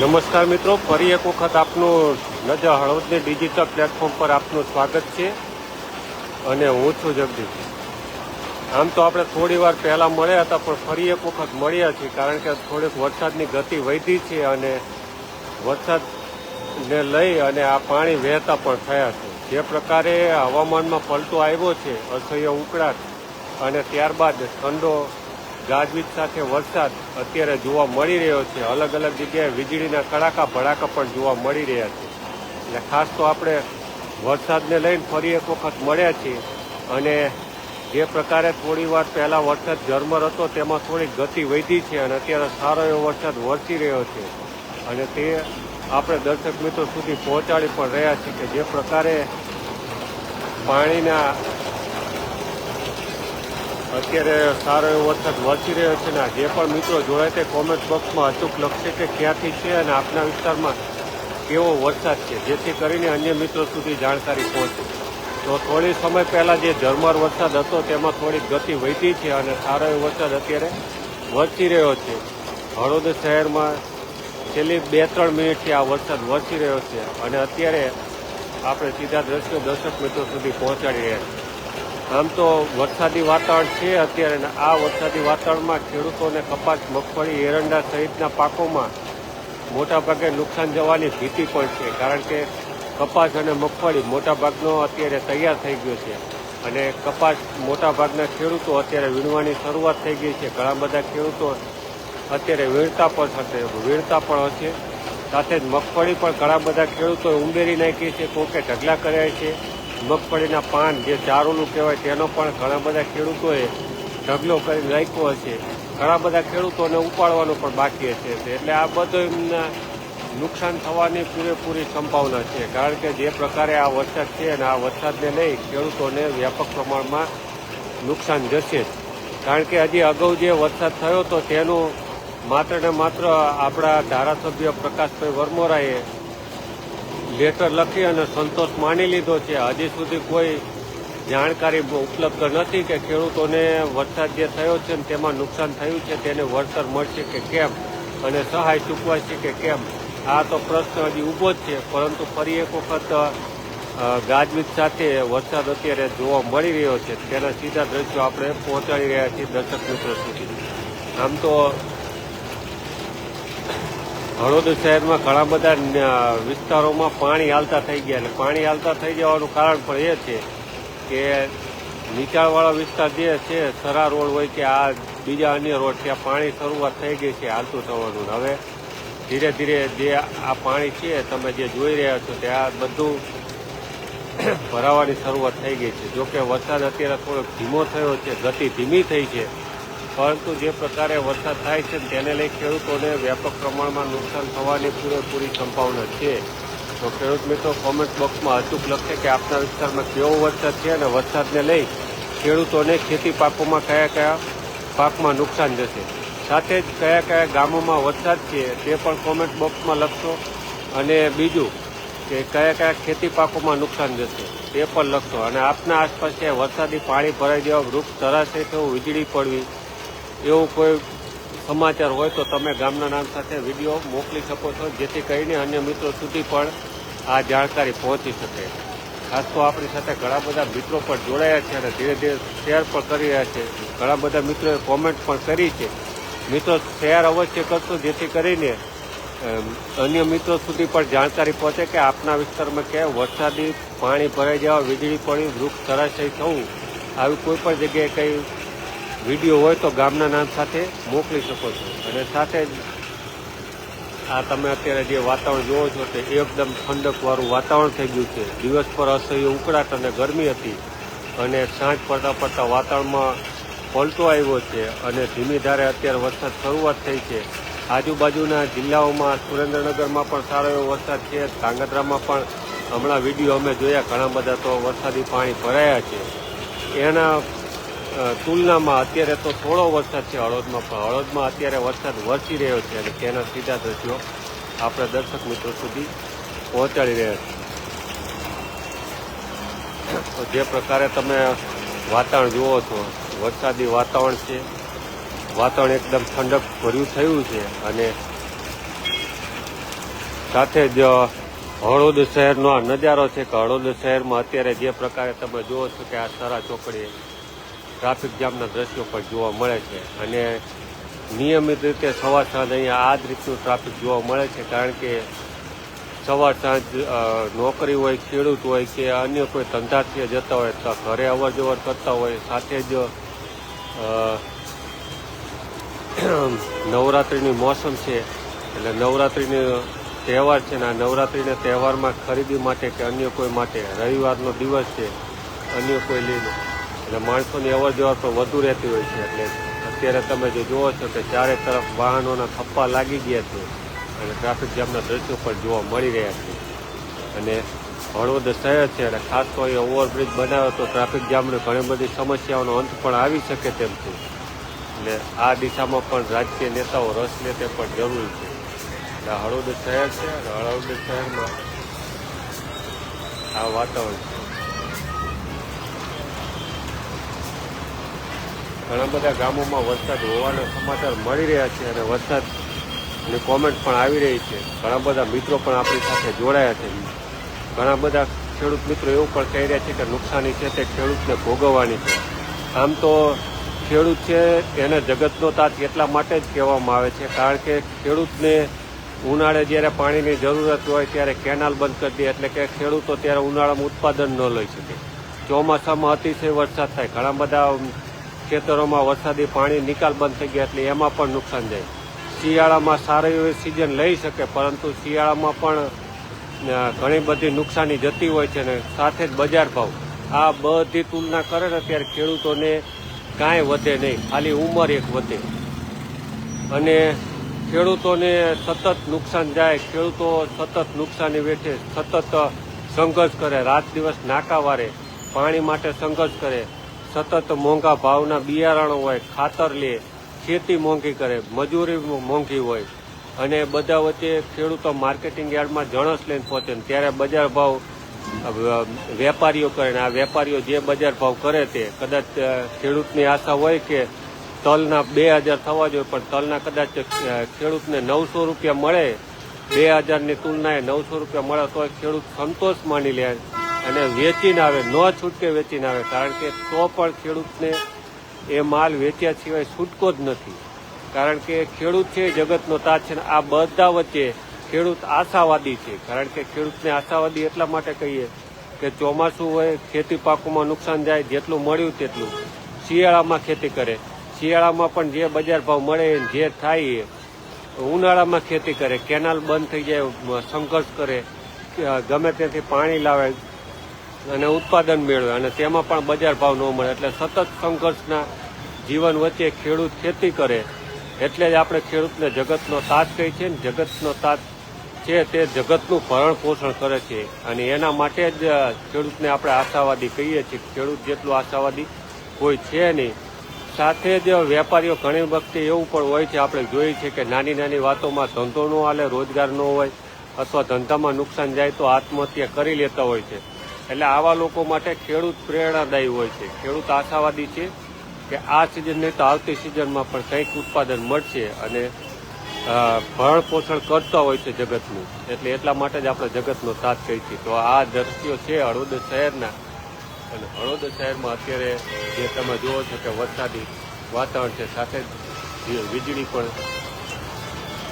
નમસ્કાર મિત્રો, ફરી એક વખત આપનું નજર હળવદની ડિજિટલ પ્લેટફોર્મ પર આપનું સ્વાગત છે અને હું છું જગદીશ આમ તો આપણે થોડી વાર પહેલાં મળ્યા હતા, પણ ફરી એક વખત મળ્યા છીએ, કારણ કે થોડીક વરસાદની ગતિ વધી છે અને વરસાદને લઈ અને આ પાણી વહેતા પણ થયા છે. જે પ્રકારે હવામાનમાં પલટો આવ્યો છે, અસહ્ય ઉકળાટ અને ત્યારબાદ ઠંડો ગાજવીજ સાથે વરસાદ અત્યારે જોવા મળી રહ્યો છે. અલગ અલગ જગ્યાએ વીજળીના કડાકા ભડાકા પણ જોવા મળી રહ્યા છે. એટલે ખાસ તો આપણે વરસાદને લઈને ફરી એક વખત મળ્યા છીએ અને જે પ્રકારે થોડી વાર પહેલાં વરસાદ ઝરમર હતો તેમાં થોડી ગતિ વધી છે અને અત્યારે સારો એવો વરસાદ વરસી રહ્યો છે. અને તે આપણે દર્શક મિત્રો સુધી પહોંચાડી પણ રહ્યા છીએ કે જે પ્રકારે પાણીના અત્યારે સારો એવો વરસાદ વરસી રહ્યો છે ને જે પણ મિત્રો જોડાય તે કોમેન્ટ બોક્સમાં અચૂક લખશે કે ક્યાંથી છે અને આપના વિસ્તારમાં કેવો વરસાદ છે, જેથી કરીને અન્ય મિત્રો સુધી જાણકારી પહોંચે. તો થોડી સમય પહેલાં જે ઝરમર વરસાદ હતો, તેમાં થોડી ગતિ વધી છે અને સારો એવો વરસાદ અત્યારે વરસી રહ્યો છે. હળવદ શહેરમાં છેલ્લી બે ત્રણ મિનિટથી આ વરસાદ વરસી રહ્યો છે અને અત્યારે આપણે સીધા દ્રશ્યો દર્શક મિત્રો સુધી પહોંચાડી રહ્યા છીએ. આમ તો વરસાદી વાતાવરણ છે અત્યારે આ વરસાદી વાતાવરણમાં ખેડૂતોને કપાસ, મગફળી, એરંડા સહિતના પાકોમાં મોટાભાગે નુકસાન જવાની ભીતિ પણ છે, કારણ કે કપાસ અને મગફળી મોટાભાગનો અત્યારે તૈયાર થઈ ગયો છે અને કપાસ મોટાભાગના ખેડૂતો અત્યારે વીણવાની શરૂઆત થઈ ગઈ છે. ઘણા બધા ખેડૂતો અત્યારે વીણતા પણ થશે વીણતા પણ હશે. સાથે જ મગફળી પણ ઘણા બધા ખેડૂતોએ ઉમેરી નાખી છે, કોકે ઢગલા કર્યા છે. મગફળીના પાન જે ચારોલું કહેવાય તેનો પણ ઘણા બધા ખેડૂતોએ ઢગલો કરી લાયકો હશે. ઘણા બધા ખેડૂતોને ઉપાડવાનું પણ બાકી હશે એટલે આ બધો એમના નુકસાન થવાની પૂરેપૂરી સંભાવના છે. કારણ કે જે પ્રકારે આ વરસાદ છે અને આ વરસાદને લઈ ખેડૂતોને વ્યાપક પ્રમાણમાં નુકસાન જશે. કારણ કે હજી અગાઉ જે વરસાદ થયો હતો તેનું માત્ર ને માત્ર આપણા ધારાસભ્ય પ્રકાશભાઈ વરમોરાએ લેટર લખી અને સંતોષ માની લીધો છે. હજી સુધી કોઈ જાણકારી ઉપલબ્ધ નથી કે ખેડૂતોને વરસાદ જે થયો છે ને તેમાં નુકસાન થયું છે, તેને વળતર મળશે કે કેમ અને સહાય ચૂકવાશે કે કેમ? આ તો પ્રશ્ન હજી ઊભો જ છે. પરંતુ ફરી એક વખત ગાજવીજ સાથે વરસાદ અત્યારે જોવા મળી રહ્યો છે. તેના સીધા દ્રશ્યો આપણે પહોંચાડી રહ્યા છીએ દર્શક મિત્રો સુધી. આમ તો હળવદ શહેરમાં ઘણા બધા વિસ્તારોમાં પાણી હાલતા થઈ ગયા અને પાણી હાલતા થઈ જવાનું કારણ પણ એ છે કે નીચાણવાળા વિસ્તાર જે છે, સરા રોડ હોય કે આ બીજા અન્ય રોડ, ત્યાં પાણી શરૂઆત થઈ ગઈ છે, હાલતું થવાનું. હવે ધીરે ધીરે જે આ પાણી છે, તમે જે જોઈ રહ્યા છો, ત્યાં બધું ભરાવાની શરૂઆત થઈ ગઈ છે. જોકે વરસાદ અત્યારે થોડોક ધીમો થયો છે, ગતિ ધીમી થઈ છે. પરંતુ જે પ્રકારે વરસાદ થાય છે તેને લઈ ખેડૂતોને વ્યાપક પ્રમાણમાં નુકસાન થવાની પૂરેપૂરી સંભાવના છે. તો ખેડૂત મિત્રો કોમેન્ટ બોક્સમાં અચૂક લખશે કે આપના વિસ્તારમાં કેવો વરસાદ છે અને વરસાદને લઈ ખેડૂતોને ખેતી પાકોમાં કયા કયા પાકમાં નુકસાન જશે. સાથે જ કયા કયા ગામોમાં વરસાદ છે તે પણ કોમેન્ટ બોક્સમાં લખશો. અને બીજું કે કયા કયા ખેતી પાકોમાં નુકસાન જશે તે પણ લખશો. અને આપના આસપાસ વરસાદી પાણી ભરાઈ જેવા વૃક્ષ ધરાશે તેવું વીજળી પડવી એવું કોઈ સમાચાર હોય તો તમે ગામના નામ સાથે વીડિયો મોકલી શકો છો, જેથી કરીને અન્ય મિત્રો સુધી પણ આ જાણકારી પહોંચી શકે. ખાસ તો આપણી સાથે ઘણા બધા મિત્રો પણ જોડાયા છે અને ધીરે ધીરે શેર પણ કરી રહ્યા છે. ઘણા બધા મિત્રોએ કોમેન્ટ પણ કરી છે. મિત્રો શેર અવશ્ય કરશો, જેથી કરીને અન્ય મિત્રો સુધી પણ જાણકારી પહોંચે કે આપના વિસ્તારમાં ક્યાંય વરસાદી પાણી ભરાઈ જવા, વીજળી પડી, વૃક્ષ ધરાશય થવું, આવી કોઈ પણ જગ્યાએ કંઈ વીડિયો હોય તો ગામના નામ સાથે મોકલી શકો છો. અને સાથે જ આ તમે અત્યારે જે વાતાવરણ જોવો છો તે એકદમ ઠંડકવાળું વાતાવરણ થઈ ગયું છે. દિવસ પર અસહ્ય ઉકળાટ અને ગરમી હતી અને સાંજ પડતા પડતા વાતાવરણમાં પલટો આવ્યો છે અને ધીમી ધારે અત્યારે વરસાદ શરૂઆત થઈ છે. આજુબાજુના જિલ્લાઓમાં, સુરેન્દ્રનગરમાં પણ સારો એવો વરસાદ છે. કાંગધ્રામાં પણ હમણાં વીડિયો અમે જોયા ઘણા બધા તો વરસાદી પાણી ભરાયા છે. એના તુલનામાં અત્યારે તો થોડો વરસાદ છે હળવદમાં પણ હળવદમાં અત્યારે વરસાદ વરસી રહ્યો છે અને તેના સીધા દ્રશ્યો આપણે દર્શક મિત્રો સુધી પહોંચાડી રહ્યા છીએ જે પ્રકારે તમે વાતાવરણ જુઓ છો, વરસાદી વાતાવરણ છે, વાતાવરણ એકદમ ઠંડક ભર્યું થયું છે અને સાથે જ હળોદ શહેરનો આ નજારો છે કે હળોદ શહેરમાં અત્યારે જે પ્રકારે તમે જુઓ છો કે આ સરા ચોકડીએ ટ્રાફિક જામના દ્રશ્યો પણ જોવા મળે છે. અને નિયમિત રીતે સવાર સાંજ અહીંયા આ જ રીતનું ટ્રાફિક જોવા મળે છે, કારણ કે સવાર સાંજ નોકરી હોય, ખેડૂત હોય કે અન્ય કોઈ ધંધાથી જતા હોય તો ઘરે અવર જવર કરતા હોય, સાથે જ નવરાત્રિની મોસમ છે, એટલે નવરાત્રિનો તહેવાર છે ને આ નવરાત્રિના તહેવારમાં ખરીદી માટે કે અન્ય કોઈ માટે રવિવારનો દિવસ છે, અન્ય કોઈ લઈને એટલે માણસોની અવર જવર પણ વધુ રહેતી હોય છે એટલે અત્યારે તમે જે જુઓ છો કે ચારે તરફ વાહનોના થપ્પા લાગી ગયા છે અને ટ્રાફિક જામના દ્રશ્યો પણ જોવા મળી રહ્યા છે. અને હળવદ શહેર છે અને ખાસ તો એ ઓવરબ્રિજ બનાવે તો ટ્રાફિક જામની ઘણી બધી સમસ્યાઓનો અંત પણ આવી શકે તેમ છે. એટલે આ દિશામાં પણ રાજકીય નેતાઓ રસ લે તે પણ જરૂરી છે. એટલે હળવદ શહેર છે અને હળવદ શહેરમાં આ વાતાવરણ ઘણા બધા ગામોમાં વરસાદ હોવાના સમાચાર મળી રહ્યા છે અને વરસાદની કોમેન્ટ પણ આવી રહી છે. ઘણા બધા મિત્રો પણ આપણી સાથે જોડાયા છે. ઘણા બધા ખેડૂત મિત્રો એવું પણ કહી રહ્યા છે કે નુકસાની છે તે ખેડૂતને ભોગવવાની છે. આમ તો ખેડૂત છે એને જગતનો તાત એટલા માટે જ કહેવામાં આવે છે કારણ કે ખેડૂતને ઉનાળે જ્યારે પાણીની જરૂરત હોય ત્યારે કેનાલ બંધ કરી દે એટલે કે ખેડૂતો ત્યારે ઉનાળામાં ઉત્પાદન ન લઈ શકે. ચોમાસામાં અતિશય વરસાદ થાય. ઘણા બધા ખેતરોમાં વરસાદી પાણી નિકાલ બંધ થઈ ગયા એટલે એમાં પણ નુકસાન જાય. શિયાળામાં સારી એવી સિઝન લઈ શકે, પરંતુ શિયાળામાં પણ ઘણી બધી નુકસાની જતી હોય છે ને સાથે જ બજાર ભાવ. આ બધી તુલના કરે ને ત્યારે ખેડૂતોને કાંઈ વધે નહીં, ખાલી ઉંમર એક વધે. અને ખેડૂતોને સતત નુકસાન જાય, ખેડૂતો સતત નુકસાની વેઠે, સતત સંઘર્ષ કરે, રાત દિવસ નાકા વારે, પાણી માટે સંઘર્ષ કરે. સતત મોંઘા ભાવના બિયારણો હોય, ખાતર લે, ખેતી મોંઘી કરે, મજૂરી મોંઘી હોય. અને બધા વચ્ચે ખેડૂતો માર્કેટિંગ યાર્ડમાં જણસ લઈને પહોંચે ત્યારે બજાર ભાવ વેપારીઓ કરે ને આ વેપારીઓ જે બજાર ભાવ કરે તે, કદાચ ખેડૂતની આશા હોય કે તલના બે હજાર થવા જોઈએ, પણ તલના કદાચ ખેડૂતને નવસો રૂપિયા મળે, બે હજારની તુલનાએ નવસો રૂપિયા મળે, તો ખેડૂત સંતોષ માની લે અને વેચીને આવે, ન છૂટકે વેચીને આવે, કારણ કે તો પણ ખેડૂતને એ માલ વેચ્યા સિવાય છૂટકો જ નથી. કારણ કે ખેડૂત છે જગતનો તાજ છે આ બધા વચ્ચે ખેડૂત આશાવાદી છે. કારણ કે ખેડૂતને આશાવાદી એટલા માટે કહીએ કે ચોમાસું હોય, ખેતી પાકોમાં નુકસાન જાય, જેટલું મળ્યું તેટલું. શિયાળામાં ખેતી કરે. શિયાળામાં પણ જે બજાર ભાવ મળે જે થાય એ ઉનાળામાં ખેતી કરે. કેનાલ બંધ થઈ જાય સંઘર્ષ કરે. ગમે ત્યાંથી પાણી લાવે અને ઉત્પાદન મેળવે અને તેમાં પણ બજાર ભાવ ન મળે એટલે સતત સંઘર્ષના જીવન વચ્ચે ખેડૂત ખેતી કરે એટલે જ આપણે ખેડૂતને જગતનો તાત કહી છે ને જગતનો તાત છે તે જગતનું ભરણ પોષણ કરે છે. અને એના માટે જ ખેડૂતને આપણે આશાવાદી કહીએ છીએ ખેડૂત જેટલું આશાવાદી કોઈ છે નહીં. સાથે જ વેપારીઓ ઘણી વખતે એવું પણ હોય છે, આપણે જોઈએ છીએ કે નાની નાની વાતોમાં ધંધો ન હાલે, રોજગાર ન હોય અથવા ધંધામાં નુકસાન જાય તો આત્મહત્યા કરી લેતા હોય છે. એટલે આવા લોકો માટે ખેડૂત પ્રેરણાદાયી હોય છે. ખેડૂત આશાવાદી છે કે આ સિઝન નહીં તો આવતી સિઝનમાં પણ કંઈક ઉત્પાદન મળશે અને ભરણ પોષણ કરતા હોય છે જગતનું. એટલે એટલા માટે જ આપણે જગતનો સાથ કહી છીએ તો આ દ્રશ્યો છે હળવદ શહેરના. અને હળવદ શહેરમાં અત્યારે જે તમે જુઓ છો કે વરસાદી વાતાવરણ છે, સાથે જ વીજળી પણ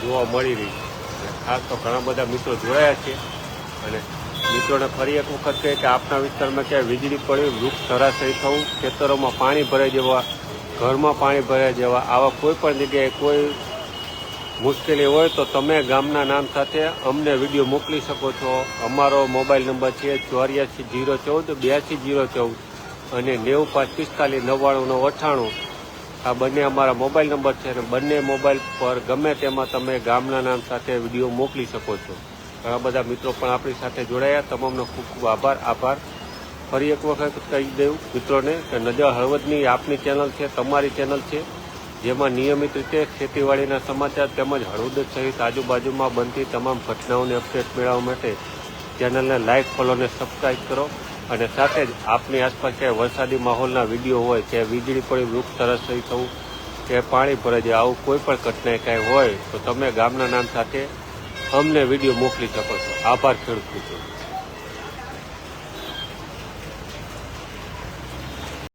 જોવા મળી રહી છે. ખાસ તો ઘણા બધા મિત્રો જોડાયા છે. અને મિત્રોને ફરી એક વખત કહે કે આપના વિસ્તારમાં ક્યાંય વીજળી પડી, વૃક્ષ ધરાશયી થવું, ખેતરોમાં પાણી ભરાઈ જવા, ઘરમાં પાણી ભરાઈ જવા, આવા કોઈ પણ જગ્યાએ કોઈ મુશ્કેલી હોય તો તમે ગામના નામ સાથે અમને વીડિયો મોકલી શકો છો. અમારો મોબાઈલ નંબર છે ચોર્યાસી જીરો ચૌદ, બ્યાસી જીરો ચૌદ અને નેવું પાંચ પિસ્તાલીસ નવ્વાણું નવ અઠ્ઠાણું. આ બંને અમારા મોબાઈલ નંબર છે અને બંને મોબાઈલ પર ગમે તેમાં તમે ગામના નામ સાથે વીડિયો મોકલી શકો છો. ઘણા બધા મિત્રો પણ આપણી સાથે જોડાયા. તમામનો ખૂબ ખૂબ આભાર. આભાર. ફરી એક વખત કહી દઉં મિત્રોને કે નજર હળવદની આપની ચેનલ છે, તમારી ચેનલ છે, જેમાં નિયમિત રીતે ખેતીવાડીના સમાચાર તેમજ હળવદ સહિત આજુબાજુમાં બનતી તમામ ઘટનાઓની અપડેટ મેળવવા માટે ચેનલને લાઇક ફોલો અને સબસ્ક્રાઇબ કરો અને સાથે જ આપની આસપાસ ક્યાંય વરસાદી માહોલના વીડિયો હોય કે વીજળી પડી, વૃક્ષ તરસ થઈ થવું કે પાણી ભરાઈ જાય, આવું કોઈ પણ ઘટના કાંઈ હોય, તો તમે ગામના નામ સાથે અમને વીડિયો મોકલી શકો છો. આભાર ખેડૂત મિત્રો.